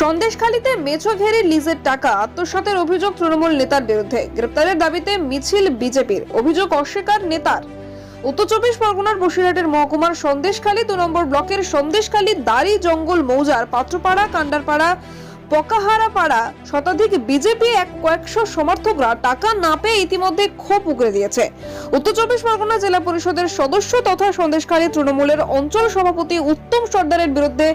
সন্দেশখালীতে মেছো ঘেরে লিজের টাকা আত্মসাতের অভিযোগ তৃণমূল নেতার বিরুদ্ধে। গ্রেপ্তারের দাবিতে মিছিল বিজেপির। অভিযোগ অস্বীকার নেতার। উত্তর চব্বিশ পরগনার বসিরহাটের মহকুমার সন্দেশখালী দু নম্বর ব্লকের সন্দেশখালী দাড়ি জঙ্গল মৌজার পাত্রপাড়া কান্ডারপাড়া পকাহারা পাড়া শতাধিক বিজেপি এক কয়েকশো সমর্থকরা টাকা না পেয়ে ইতিমধ্যে ক্ষোভ উগরে দিয়েছে। উত্তর চব্বিশ পরগনা জেলা পরিষদের সদস্য তথা সন্দেশখালী তৃণমূলের অঞ্চল সভাপতি উত্তম সর্দারের বিরুদ্ধে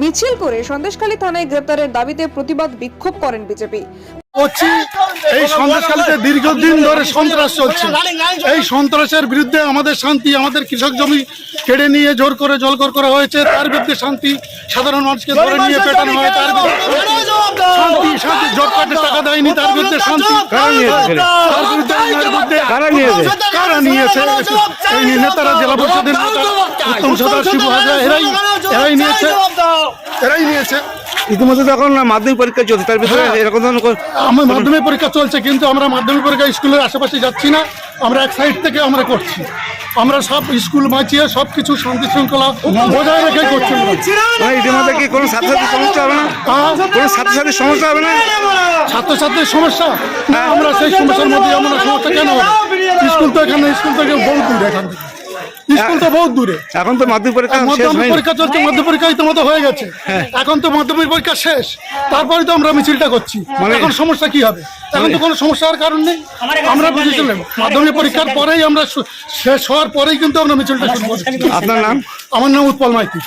মিছিল করে সন্দেশখালী থানায় গ্রেপ্তারের দাবিতে প্রতিবাদ বিক্ষোভ করেন বিজেপি। করছি এই সন্ত্রাসকালীতে দীর্ঘদিন ধরে সন্ত্রাস চলছে। এই সন্ত্রাসের বিরুদ্ধে আমাদের শান্তি আমাদের কৃষক জমি কেড়ে নিয়ে জোর করে জলকর করা হয়েছে। তার বিরুদ্ধে শান্তি সাধারণ মানুষকে ধরে নিয়ে পেটানো হয়। তার বিরুদ্ধে শান্তি শান্তি জব কার্ডে টাকা দেয়নি। তার বিরুদ্ধে শান্তি কারা নিয়েছে? তার বিরুদ্ধে কারা নিয়েছে? কারা নিয়েছে? এই নেতারা জেলা পরিষদের নেতা উত্তম সদা শিবু হাজরা এরাই এরাই নিয়েছে। এরাই নিয়েছে। ইতিমধ্যে তো এখন মাধ্যমিক পরীক্ষা চলছে তার ভিতরে হ্যাঁ। এরকম ধরনের আমার মাধ্যমিক পরীক্ষা চলছে কিন্তু আমরা মাধ্যমিক পরীক্ষা স্কুলের আশেপাশে যাচ্ছি না। আমরা এক সাইড থেকে আমরা করছি। আমরা সব স্কুল বাঁচিয়ে সব কিছু শান্তি শৃঙ্খলা বজায় রেখে করছি ইতিমধ্যে কি কোনো ছাত্রছাত্রীর সমস্যা হবে না? হ্যাঁ, কোনো ছাত্রছাত্রীর সমস্যা হবে না? ছাত্রছাত্রীর সমস্যা? না আমরা সেই সমস্যার মধ্যে আমরা সমস্যা কেন স্কুল তো এখানে স্কুল থেকে বহুত দূরে এখান থেকে। স্কুল তো বহুত দূরে। এখন তো মাধ্যমিক পরীক্ষা শেষ মাধ্যমিক পরীক্ষা চলছে মাধ্যমিক পরীক্ষা ইতিমধ্যে হয়ে গেছে। এখন তো মাধ্যমিক পরীক্ষা শেষ। তারপরে তো আমরা মিছিলটা করছি। এখন সমস্যা কি হবে? এখন তো কোনো সমস্যার কারণ নেই। আমরা বুঝেছিলাম। মাধ্যমিক পরীক্ষার পরেই আমরা শেষ হওয়ার পরেই কিন্তু আমরা মিছিলটা শুরু করছি। আপনার নাম? আমার নাম উৎপল মাইতি।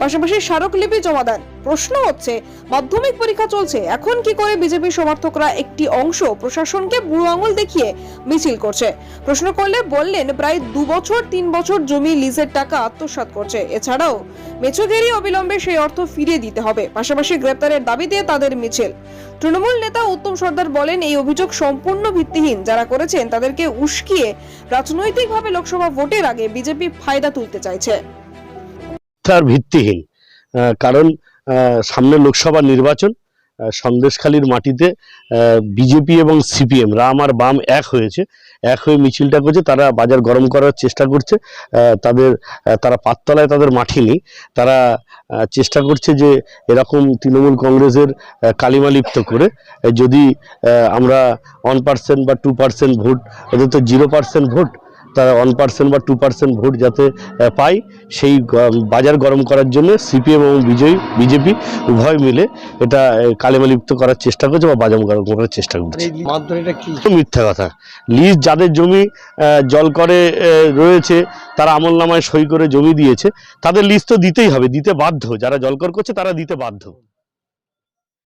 পাশাপাশি স্মারকলিপি জমা দেন। প্রশ্ন হচ্ছে, মাধ্যমিক পরীক্ষা চলছে, এখন কি করে বিজেপি সমর্থকরা একটি অংশ প্রশাসনকে বুড়ো আঙুল দেখিয়ে মিছিল করছে? প্রশ্ন করলে বললেন, প্রায় দু বছর, তিন বছর জমি লিজের টাকা আত্মসাৎ করছে। এছাড়াও মেছুগেরি অবিলম্বে সেই অর্থ ফিরিয়ে দিতে হবে। পাশাপাশি গ্রেপ্তারের দাবিতে তাদের মিছিল। তৃণমূল নেতা উত্তম সর্দার বলেন, এই অভিযোগ সম্পূর্ণ ভিত্তিহীন। যারা করেছেন, তাদেরকে উস্কিয়ে রাজনৈতিকভাবে লোকসভা ভোটের আগে বিজেপি ফায়দা তুলতে চাইছে। তার ভিত্তিহীন। কারণ সামনে লোকসভা নির্বাচন সন্দেশখালীর মাটিতে বিজেপি এবং সিপিএম, রাম আর বাম এক হয়েছে। এক হয়ে মিছিলটা করছে, তারা বাজার গরম করার চেষ্টা করছে। তাদের তারা পাততলায় তাদের মাটি নেই। তারা চেষ্টা করছে যে এরকম তৃণমূল কংগ্রেসের কালিমালিপ্ত করে। যদি আমরা ওয়ান পার্সেন্ট বা টু পার্সেন্ট ভোট ওদের তো জিরো পার্সেন্ট ভোট তারা ওয়ান পার্সেন্ট বা টু পার্সেন্ট ভোট যাতে পায় সেই বাজার গরম করার জন্য সিপিএম এবং বিজয়ী বিজেপি উভয় মিলে এটা কালেমালিপ্ত করার চেষ্টা করছে বা বাজার গরম করার চেষ্টা করছে। মিথ্যা কথা। লিজ যাদের জমি জল করে রয়েছে তারা আমল নামায় সই করে জমি দিয়েছে তাদের লিজ তো দিতেই হবে দিতে বাধ্য। যারা জলকর করছে তারা দিতে বাধ্য।